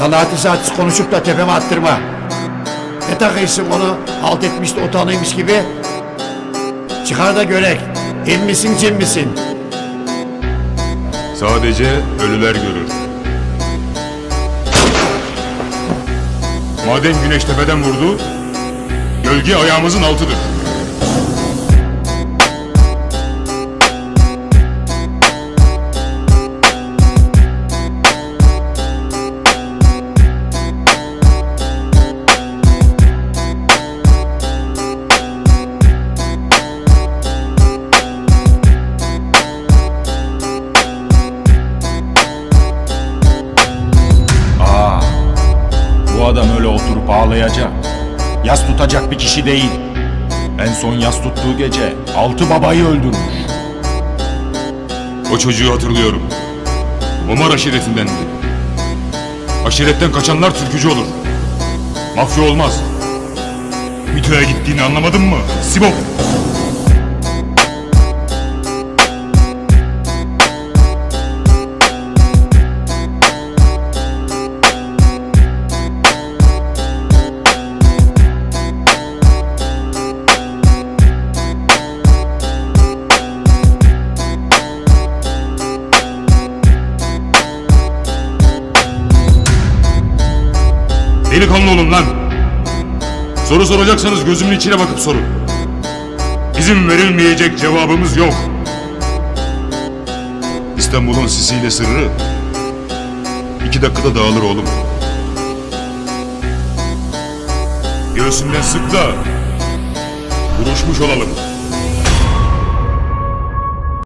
Dalati saatiz konuşup da tepeme attırma. Ne takıyorsun onu halt etmiş de utanıymış gibi? Çıkar da görek. İn misin cin misin? Sadece ölüler görür. Madem güneş tepeden vurdu, gölge ayağımızın altıdır. Bu adam öyle oturup ağlayacak. Yas tutacak bir kişi değil. En son yas tuttuğu gece altı babayı öldürmüş. O çocuğu hatırlıyorum. Omar aşiretindendi. Aşiretten kaçanlar türkücü olur. Mafya olmaz. MİTÖ'ye gittiğini anlamadın mı? Sibop! Delikanlı olun lan! Soru soracaksanız gözümün içine bakıp sorun. Bizim verilmeyecek cevabımız yok. İstanbul'un sisiyle sırrı iki dakikada dağılır oğlum. Göğsünden sık da vuruşmuş olalım.